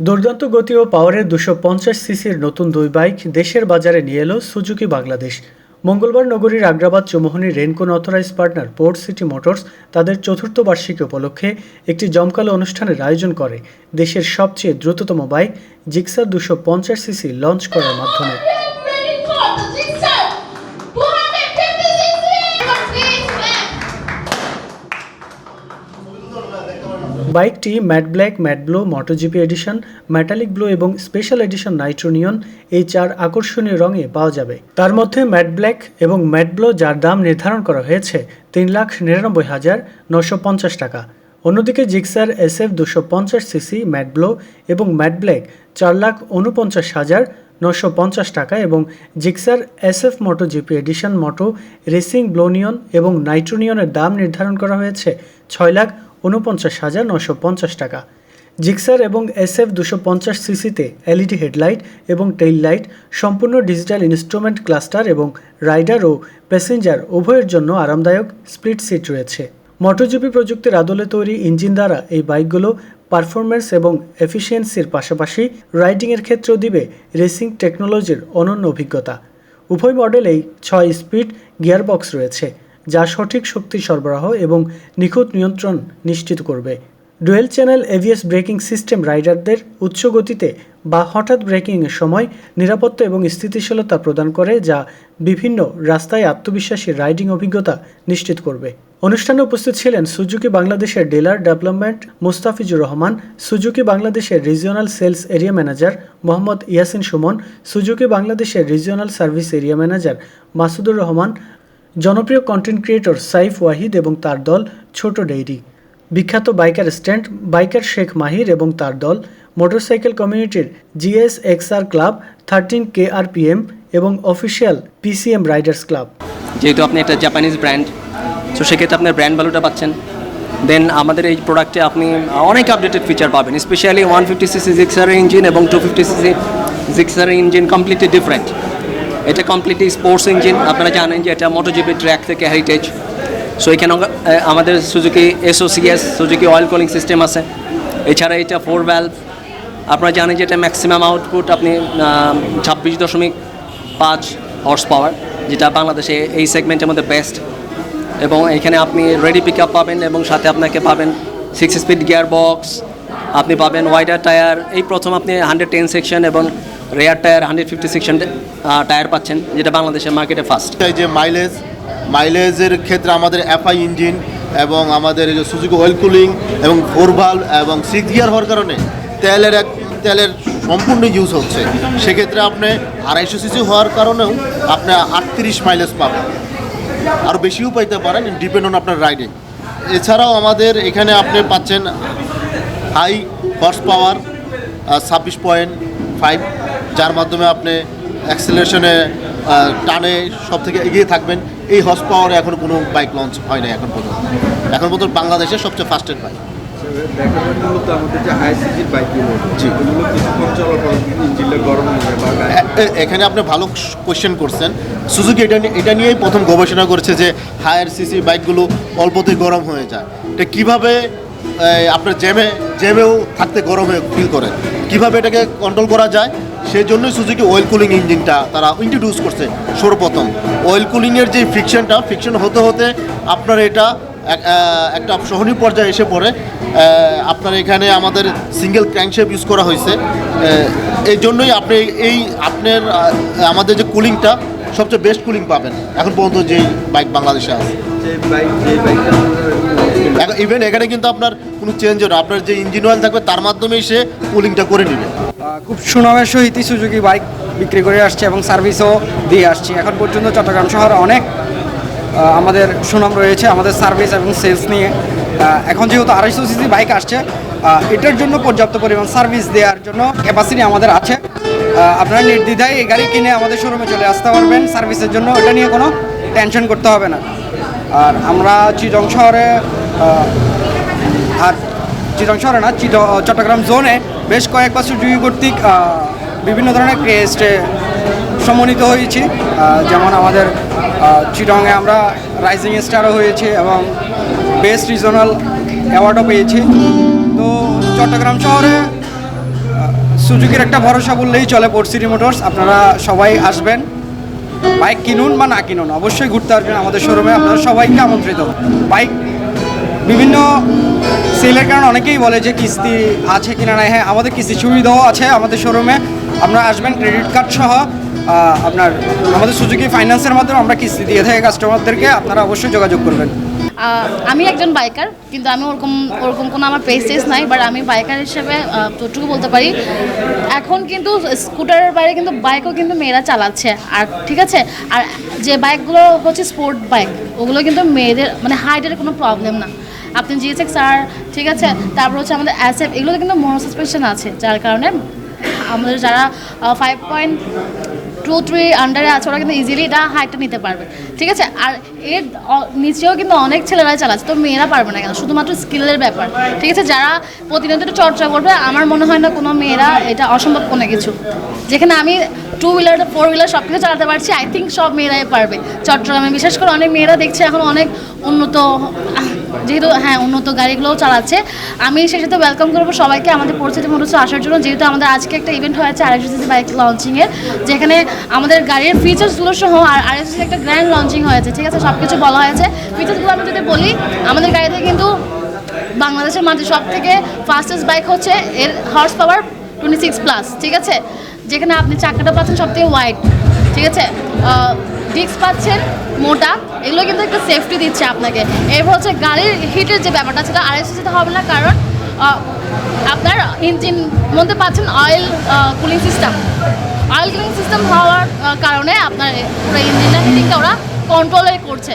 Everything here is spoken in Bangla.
দুর্দান্ত গতি ও পাওয়ারের দুশো পঞ্চাশ সিসির নতুন দুই বাইক দেশের বাজারে নিয়ে এলো সুজুকি বাংলাদেশ মঙ্গলবার নগরীর Agrabad Chowmuhani Rancon authorise partner Port City Motors তাদের চতুর্থ বার্ষিকী উপলক্ষে একটি জমকালো অনুষ্ঠানের আয়োজন করে। দেশের সবচেয়ে দ্রুততম বাইক জিক্সার দুশো পঞ্চাশ সিসি লঞ্চ করার মাধ্যমে। বাইকটি matt black, matt blue MotoGP edition metallic blue এবং স্পেশাল এডিশন নাইট্রোনিয়ন এই চার আকর্ষণীয় রঙে পাওয়া যাবে। তার মধ্যে ম্যাট ব্ল্যাক এবং ম্যাট ব্লু, যার দাম নির্ধারণ করা হয়েছে তিন লাখ নিরানব্বই হাজার নশো পঞ্চাশ টাকা। অন্যদিকে জিক্সার এস এফ দুশো পঞ্চাশ সিসি, ম্যাট ব্লু এবং ম্যাট ব্ল্যাক চার লাখ উনপঞ্চাশ হাজার নশো পঞ্চাশ টাকা এবং Gixxer S F Moto GP edition Moto racing ব্লোনিয়ন এবং নাইট্রোনিয়নের দাম নির্ধারণ করা হয়েছে ছয় লাখ উনপঞ্চাশ হাজার নশো পঞ্চাশ টাকা। জিক্সার এবং এস এফ দুশো পঞ্চাশ সিসিতে এলইডি হেডলাইট এবং টেইল লাইট সম্পূর্ণ ডিজিটাল ইনস্ট্রুমেন্ট ক্লাস্টার এবং রাইডার ও প্যাসেঞ্জার উভয়ের জন্য আরামদায়ক স্প্লিট সিট রয়েছে। মোটোজিপি প্রযুক্তির আদলে তৈরি ইঞ্জিন দ্বারা এই বাইকগুলো পারফরমেন্স এবং এফিসিয়েন্সির পাশাপাশি রাইডিংয়ের ক্ষেত্রেও দিবে রেসিং টেকনোলজির অনন্য অভিজ্ঞতা। উভয় মডেলেই ছয় স্পিড গিয়ারবক্স রয়েছে। যা সঠিক শক্তি সরবরাহ এবং নিখুঁত নিয়ন্ত্রণ নিশ্চিত করবে। Dual channel ABS braking system রাইডারদের উচ্চ গতিতে বা হঠাৎ ব্রেকিংয়ের সময় নিরাপত্তা এবং স্থিতিশীলতা প্রদান করে, যা বিভিন্ন রাস্তায় আত্মবিশ্বাসী রাইডিং অভিজ্ঞতা নিশ্চিত করবে। অনুষ্ঠানে উপস্থিত ছিলেন সুজুকি বাংলাদেশের dealer development Mustafizur Rahman, Suzuki বাংলাদেশের regional sales area manager Mohammad Yasin Sumon, Suzuki বাংলাদেশের regional service area manager Masudur Rahman জনপ্রিয় কন্টেন্ট ক্রিয়েটর সাইফ ওয়াহিদ এবং তার দল ছোট ডেইরি। বিখ্যাত biker stunt biker Sheikh Mahir এবং তার দল মোটরসাইকেল কমিউনিটির GS XR club thirteen K R P M এবং অফিসিয়াল পিসিএম রাইডার্স ক্লাব যেহেতু আপনি একটা জাপানিজ ব্র্যান্ড তো সেক্ষেত্রে আপনার ব্র্যান্ড ভ্যালুটা পাচ্ছেন। দেন আমাদের এই প্রোডাক্টে আপনি অনেক আপডেটেড ফিচার পাবেন specially one fifty CC Gixxer engine এবং two fifty CC Gixxer engine completely different এটা কমপ্লিটলি স্পোর্টস ইঞ্জিন আপনারা জানেন যে এটা মোটোজিপি ট্র্যাক থেকে হেরিটেজ সো এখানে আমাদের Suzuki SOCS Suzuki oil cooling system আছে। এছাড়া এটা ফোর ভ্যালভ আপনারা জানেন যে এটা ম্যাক্সিমাম আউটপুট আপনি ছাব্বিশ দশমিক পাঁচ হর্স পাওয়ার যেটা বাংলাদেশে এই সেগমেন্টের মধ্যে বেস্ট এবং এখানে আপনি রেডি পিক পাবেন এবং সাথে আপনাকে পাবেন সিক্স স্পিড গিয়ার বক্স আপনি পাবেন ওয়াইডার টায়ার এই প্রথম আপনি হান্ড্রেড টেন সেকশন এবং rear tyre hundred fifty section tyre পাচ্ছেন, যেটা বাংলাদেশের মার্কেটে ফার্স্ট চাই যে মাইলেজ মাইলেজের ক্ষেত্রে আমাদের এফআই ইঞ্জিন এবং আমাদের এই যে সুজুকি অয়েল কুলিং এবং ফোর এবং সিক্স গিয়ার হওয়ার কারণে তেলের এক, তেলের সম্পূর্ণ ইউজ হচ্ছে। সেক্ষেত্রে আপনি আড়াইশো সিসি হওয়ার কারণেও আপনি আটত্রিশ মাইলেজ পাবেন। আরও বেশিও পাইতে পারেন ডিপেন্ড অন আপনার রাইডিং এছাড়াও আমাদের এখানে আপনি পাচ্ছেন হাই হর্স পাওয়ার ছাব্বিশ পয়েন্ট ফাইভ যার মাধ্যমে আপনি অ্যাক্সেলারেশনে টানে সব থেকে এগিয়ে থাকবেন। এই হর্স পাওয়ারে এখন কোনো বাইক লঞ্চ হয় নাই এখন পর্যন্ত। এখন পর্যন্ত বাংলাদেশের সবচেয়ে ফাস্টেস্ট বাইক হয়ে এখানে আপনি ভালো কোয়েশ্চেন করছেন। সুজুকি এটা এটা নিয়েই প্রথম গবেষণা করেছে যে হায়ার সিসি বাইকগুলো অল্পতেই গরম হয়ে যায়। এটা কীভাবে আপনার জ্যামে জ্যামেও থাকতে গরমে ফিল করে কীভাবে এটাকে কন্ট্রোল করা যায়? সেই জন্যই সুজুকি অয়েল কুলিং ইঞ্জিনটা তারা ইন্ট্রোডিউস করছে সর্বপ্রথম। অয়েল কুলিংয়ের যে ফিকশনটা ফিকশন হতে হতে আপনার এটা এক- একটা সহনীয় পর্যায়ে এসে পড়ে। আপনার এখানে আমাদের সিঙ্গেল ক্র্যাঙ্কশেপ ইউজ করা হয়েছে। এই জন্যই আপনি এই, আপনার আমাদের যে কুলিংটা সবচেয়ে বেস্ট কুলিং পাবেন। এখন পর্যন্ত যেই বাইক বাংলাদেশে আছে। যে বাইক যে বাইকটা ইভেন এখানে কিন্তু আপনার কোনো চেঞ্জ না আপনার যে ইঞ্জিন অয়েল থাকবে তার মাধ্যমেই সে কুলিংটা করে নেবে। খুব সুনামের সহিত সুজুকি বাইক বিক্রি করে আসছে এবং সার্ভিসও দিয়ে আসছি। এখন পর্যন্ত চট্টগ্রাম শহরে অনেক আমাদের সুনাম রয়েছে আমাদের সার্ভিস এবং সেলস নিয়ে। এখন যেহেতু আড়াইশো সিসি বাইক আসছে এটার জন্য পর্যাপ্ত পরিমাণ সার্ভিস দেওয়ার জন্য ক্যাপাসিটি আমাদের আছে। আপনারা নির্দ্বিধায় এই গাড়ি কিনে আমাদের শোরুমে চলে আসতে পারবেন। সার্ভিসের জন্য এটা নিয়ে কোনো টেনশন করতে হবে না। আর আমরা চিটং শহরে আর চিটং শহরে না, চিট চট্টগ্রাম জোনে বেশ কয়েকবার সুযোগী কর্তৃক বিভিন্ন ধরনের ক্রেস্টে সম্মানিত হয়েছি। যেমন আমাদের চিটংয়ে আমরা রাইজিং স্টারও হয়েছি এবং বেস্ট রিজনাল অ্যাওয়ার্ডও পেয়েছি। তো চট্টগ্রাম শহরে সুজুকির একটা ভরসা বললেই চলে পোর্ট মোটরস আপনারা সবাই আসবেন। বাইক কিনুন বা না কিনুন, অবশ্যই ঘুরতে আসবেন আমাদের শোরুমে আপনারা সবাইকে আমন্ত্রিত। বাইক বিভিন্ন সেলের কারণে অনেকেই বলে যে কিস্তি আছে কিনা নাই। হ্যাঁ আমাদের কিস্তি সুবিধাও আছে আমাদের শোরুমে আপনারা আসবেন ক্রেডিট কার্ড সহ আপনার আমাদের সুযোগী ফাইন্যান্সের মাধ্যমে আমরা কিস্তি দিয়ে থাকি কাস্টমারদেরকে আপনারা অবশ্যই যোগাযোগ করবেন। আমি একজন বাইকার কিন্তু আমি ওরকম ওরকম কোনো আমার পেজ টেস নাই বাট আমি বাইকার হিসেবে যতটুকু বলতে পারি। এখন কিন্তু স্কুটারের বাইরে কিন্তু বাইকও কিন্তু মেয়েরা চালাচ্ছে। আর ঠিক আছে? আর যে বাইকগুলো হচ্ছে স্পোর্ট বাইক ওগুলো কিন্তু মেয়েদের মানে হাইটের কোনো প্রবলেম না। আপনি জিএসএক্স আর, ঠিক আছে? তারপর হচ্ছে আমাদের অ্যাসেপ এগুলোতে কিন্তু মনো সাসপেনশন আছে, যার কারণে আমাদের যারা ফাইভ পয়েন্ট টু থ্রি আন্ডারে আছে, ওরা কিন্তু ইজিলি এটা হাইটটা নিতে পারবে। ঠিক আছে? আর এর নিচেও কিন্তু অনেক ছেলেরাই চালাচ্ছে, তো মেয়েরা পারবে না কেন? শুধুমাত্র স্কিলের ব্যাপার। ঠিক আছে? যারা প্রতিনিয়ত চর্চা করবে, আমার মনে হয় না কোনো মেয়েরা এটা অসম্ভব কোনো কিছু। যেখানে আমি টু হুইলার ফোর হুইলার সব কিছু চালাতে পারছি আই থিঙ্ক সব মেয়েরাই পারবে। চট্টগ্রামে বিশেষ করে অনেক মেয়েরা দেখছে এখন অনেক উন্নত যেহেতু হ্যাঁ উন্নত গাড়িগুলোও চালাচ্ছে। আমি সেই সাথে ওয়েলকাম করব সবাইকে আমাদের পরিচিতি মোটরসে আসার জন্য। যেহেতু আমাদের আজকে একটা ইভেন্ট হয়েছে আড়াইশো সিসি বাইক লঞ্চিংয়ের যেখানে আমাদের গাড়ির ফিচার্সগুলো সহ আর সিসি একটা গ্র্যান্ড লঞ্চিং হয়েছে ঠিক আছে সব কিছু বলা হয়েছে। ফিচার্সগুলো আমি যদি বলি, আমাদের গাড়িতে কিন্তু বাংলাদেশের মাঝে সব থেকে ফাস্টেস্ট বাইক হচ্ছে এর horsepower twenty six plus ঠিক আছে? যেখানে আপনি চাকাটা পাচ্ছেন সব থেকে ওয়াইড ঠিক আছে? ডিস্ক পাচ্ছেন, মোটা, এগুলো কিন্তু একটা সেফটি দিচ্ছে আপনাকে। এরপর হচ্ছে গাড়ির হিটের যে ব্যাপারটা, সেটা আড়াইশোতে হবে না, কারণ আপনার ইঞ্জিন মধ্যে পাচ্ছেন oil cooling system oil cooling system হওয়ার কারণে আপনার পুরো ইঞ্জিনটা হিটিংটা ওরা কন্ট্রোলে করছে।